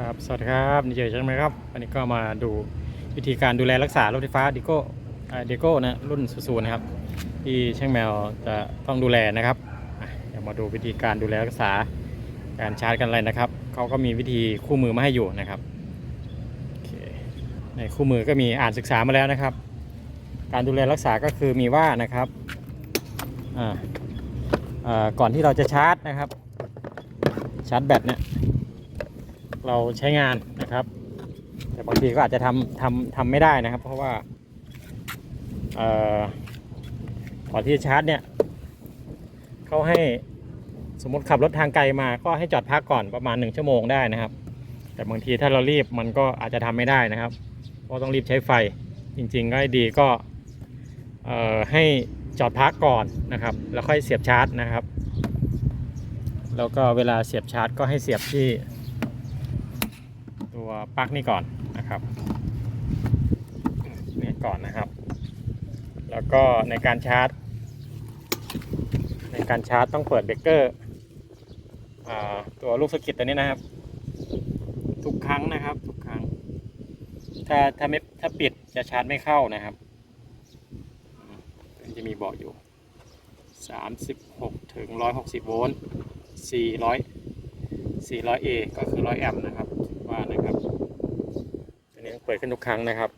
ครับสวัสดีครับนี่เจอใช่ไหมครับวันนี้ก็มาดูวิธีการดูแลรักษารถไฟฟ้าดิโก้เดโก้นะรุ่นสูนะครับ ที่ช่างแมวจะต้องดูแลนะครับอะเดี๋ยวมาดูวิธีการดูแลรักษาการชาร์จกันอะไรนะครับเขาก็มีวิธีคู่มือมาให้อยู่นะครับในคู่มือก็มีอ่านศึกษามาแล้วนะครับ การดูแลรักษาก็คือมีว่านะครับก่อนที่เราจะชาร์จนะครับ ชาร์จแบตเนี่ย เราใช้งานนะครับ แต่บางทีก็อาจจะทำทำทำไม่ได้นะครับ เพราะว่าเอ่อก่อนที่จะชาร์จเนี่ยเขาให้สมมติขับรถทางไกลมาก็ให้จอดพักก่อนประมาณ 1 ชั่วโมงได้นะครับ แต่บางทีถ้าเรารีบมันก็อาจจะทำไม่ได้นะครับ เพราะต้องรีบใช้ไฟจริงๆก็ดีก็เอ่อให้จอดพักก่อนนะครับ แล้วค่อยเสียบชาร์จนะครับ แล้วก็เวลาเสียบชาร์จก็ให้เสียบที่ ตัวปลั๊กนี่ก่อนนะครับนี่ก่อนนะครับ แล้วก็ในการชาร์จ ในการชาร์จต้องเปิดเบรกเกอร์อตัวลูกสกิดตัวนี้นะครับ ทุกครั้งนะครับทุกครั้ง ถ้าถ้าไม่ถ้าปิดจะชาร์จไม่เข้านะครับจะมีบอกอยู่ 36 ถึง 160 โวลต์400 400A ก็คือ 100 แอมป์นะครับ ว่านะครับตัวนี้เปิดขึ้นทุกครั้งนะครับ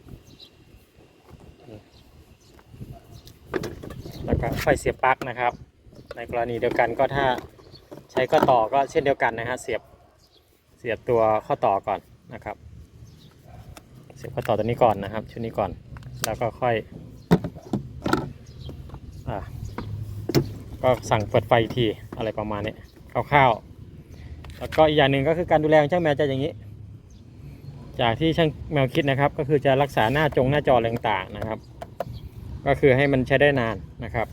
แล้วก็ค่อยเสียบปลั๊กนะครับ ในกรณีเดียวกันก็ถ้าใช้ข้อต่อก็เช่นเดียวกันนะฮะเสียบเสียบตัวข้อต่อก่อนนะครับ เสียบข้อต่อตัวนี้ก่อนนะครับ ชุดนี้ก่อนแล้วก็ค่อยอก็สั่งเปิดไฟอีกทีอะไรประมาณนี้คร่าวๆแล้วก็อีกอย่างหนึ่งก็คือการดูแลของช่างแมวจะอย่างนี้ จากที่ช่างแมวคิดนะครับ ก็คือจะรักษาหน้าจงหน้าจอต่างๆนะครับ ก็คือให้มันใช้ได้นานนะครับ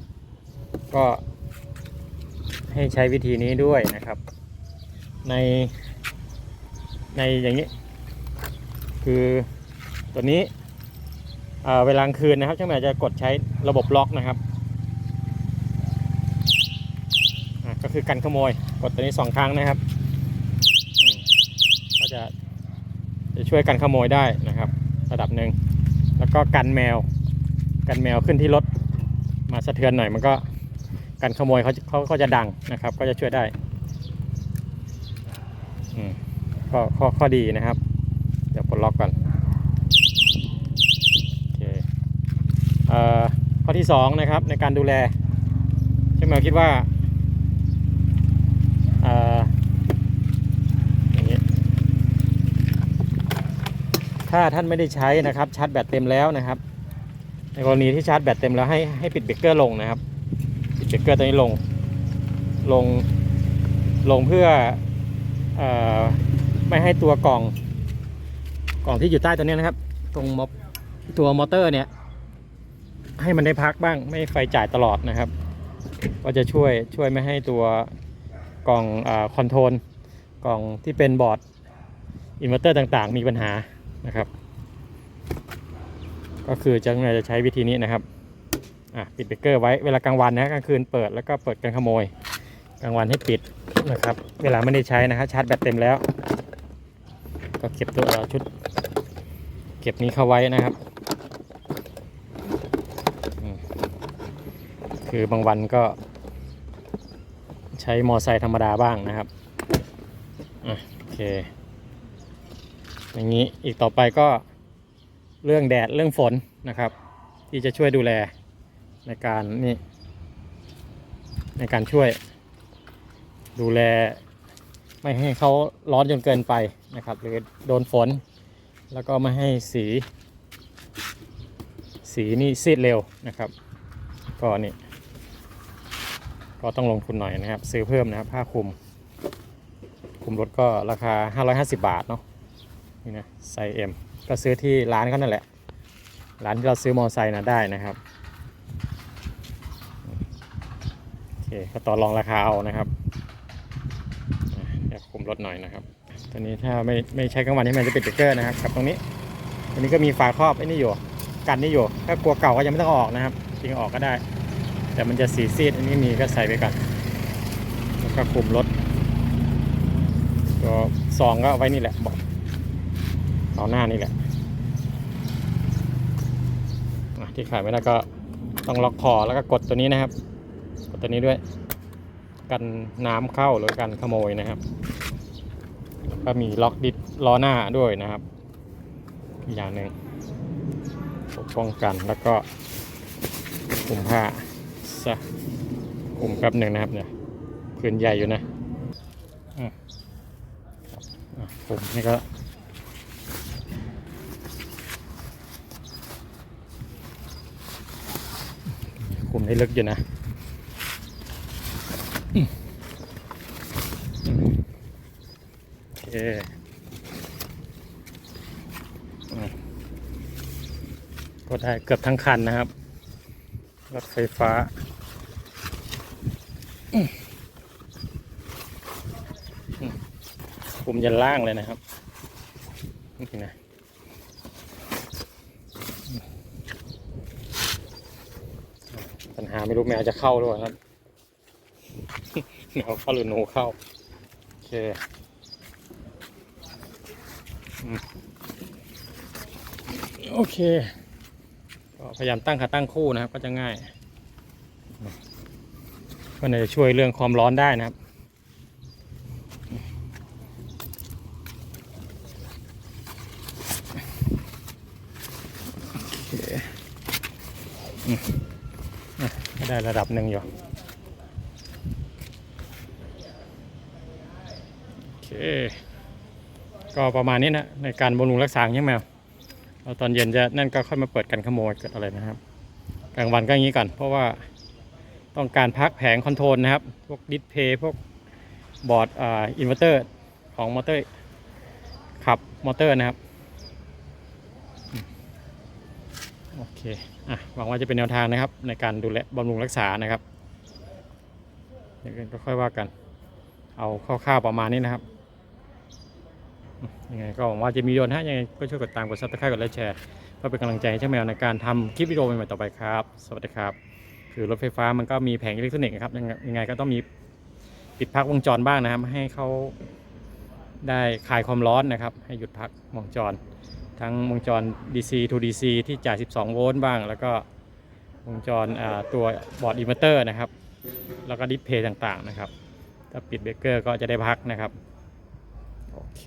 ก็ให้ใช้วิธีนี้ด้วยนะครับ ในในอย่างนี้ คือตัวนี้เวลากลางคืนนะครับช่างแมวจะกดใช้ระบบล็อกนะครับก็คือกันขโมย กดตัวนี้สองครั้งนะครับ ก็จะ จะช่วยกันขโมยได้นะครับ ระดับหนึ่งแล้วก็กันแมว กันแมวขึ้นที่รถมาสะเทือนหน่อยมันก็กันขโมยเขาเขาก็จะดังนะครับ ก็จะช่วยได้อืมก็ข้อข้อดีนะครับ เดี๋ยวปลดล็อกก่อนโอเคเอ่อข้อที่สองนะครับในการดูแลใช่ไหมคิดว่าเอ่อ อย่างนี้ ถ้าท่านไม่ได้ใช้นะครับชาร์จแบตเต็มแล้วนะครับ ในกรณีที่ชาร์จแบตเต็มแล้วให้ให้ปิดเบรกเกอร์ลงนะครับปิดเบรกเกอร์ตัวนี้ลงลงลงเพื่อออไม่ให้ตัวกล่องกล่องที่อยู่ใต้ตัวนี้นะครับ ตรงตัวมอเตอร์เนี่ยให้มันได้พักบ้างไม่ไฟจ่ายตลอดนะครับ ก็จะช่วยช่วยไม่ให้ตัวกล่องคอนโทรลกล่องที่เป็นบอร์ดอินเวอร์เตอร์ต่างๆ มีปัญหา นะครับ ก็คือจะจะใช้วิธีนี้นะครับอะปิดเบรกเกอร์ไว้เวลากลางวันนะกลางคืนเปิดแล้วก็เปิดกันขโมย กลางวันให้ปิดนะครับ เวลาไม่ได้ใช้นะครับชาร์จแบตเต็มแล้ว ก็เก็บตัวชุด เก็บนี้เข้าไว้นะครับคือบางวันก็ใช้มอไซค์ธรรมดาบ้างนะครับอะโอเค อย่างนี้อีกต่อไปก็เรื่องแดดเรื่องฝนนะครับ ที่จะช่วยดูแลในการนี่ในการช่วย ดูแลไม่ให้เขาร้อนจนเกินไปนะครับ หรือโดนฝน แล้วก็ไม่ให้สี สีนี่ซีดเร็วนะครับ ก็นี่ก็ต้องลงทุนหน่อยนะครับ ซื้อเพิ่มนะครับผ้าคลุมคลุมรถก็ราคา 550 บาทเนาะ นี่นะไซส์ M ก็ซื้อที่ร้านเขานั่นแหละ ร้านที่เราซื้อมอไซค์นะได้นะครับโอเคก็ต่อรองราคาเอานะครับอะเดี๋ยวคลุมรถหน่อยนะครับตัวนี้ถ้าไม่ไม่ใช้กลางวันนี่มันจะปิดเบรกเกอร์นะครับกับตรงนี้ตรงนี้ก็มีฝาครอบไอ้นี่อยู่กันนี่อยู่ถ้ากลัวเก่าก็ยังไม่ต้องออกนะครับจริงออกก็ได้ แต่มันจะสีซีดอันนี้มีก็ใส่ไปก่อนแล้วก็คุมรถตัวซองก็ไว้นี่แหละบาะ ล้อหน้านี่แหละที่ขายไม่ได้ก็ต้องล็อกคอแล้วก็กดตัวนี้นะครับ กดตัวนี้ด้วย กันน้ำเข้าหรือกันขโมยนะครับแล้วก็มีล็อกดิสล้อหน้าด้วยนะครับอีกอย่างหนึ่งป้องกันแล้วก็คุมผ้าซะคุมแป๊บหนึ่งนะครับเนี่ยพื้นใหญ่อยู่นะอะคลุมนี่ก็ มได้ลึกอยู่นะโอเคก็ได้เกือบทั้งคันนะครับ รถไฟฟ้าอืมอืมคุมยันล่างเลยนะครับ นี่นะอืม ปัญหาไม่รู้แมวจะเข้าหรือเปล่าครับแมวเข้าหรือหนูเข้า โอเคโอเคก็พยายามตั้งขาตั้งคู่นะครับ ก็จะง่ายก็จะช่วยเรื่องความร้อนได้นะครับโอเคอืมอะก็ ได้ระดับหนึ่งอยู่โอเคก็ประมาณนี้นะในการบำรุงรักษาอย่างแมวเอาตอนเย็นจะนั่นก็ค่อยมาเปิดกันขโมยเกิดอะไรนะครับ กลางวันก็อย่างนี้ก่อน เพราะว่าต้องการพักแผงคอนโทรลนะครับ พวกดิสเพย์พวกบอร์ดอ่าอินเวอร์เตอร์ของมอเตอร์ขับมอเตอร์นะครับอืม โอเคอะหวังว่าจะเป็นแนวทางนะครับ ในการดูแลบำรุงรักษานะครับอย่างอื่นก็ค่อยว่ากัน เอาคร่าวๆประมาณนี้นะครับยังไงก็หวังว่าจะมีโยนฮะยังไงก็ช่วยกดตามกดซับสไครต์กดไลค์แชร์เพื่อเป็นกำลังใจให้ช่างแมวในการทำคลิปวิดีโอใหม่ๆต่อไปครับ สวัสดีครับ คือรถไฟฟ้ามันก็มีแผงอิเล็กทรอนิกส์นะครับยังไงยังไงก็ต้องมีปิดพักวงจรบ้างนะครับ ให้เขาได้คลายความร้อนนะครับ ให้หยุดพักวงจร ทั้งวงจร DC to DC ที่จ่าย 12 โวลต์บ้าง แล้วก็วงจรตัวบอร์ดอิมเวอร์เตอร์นะครับ แล้วก็ดิสเพย์ต่างๆนะครับ ถ้าปิดเบรกเกอร์ก็จะได้พักนะครับ โอเค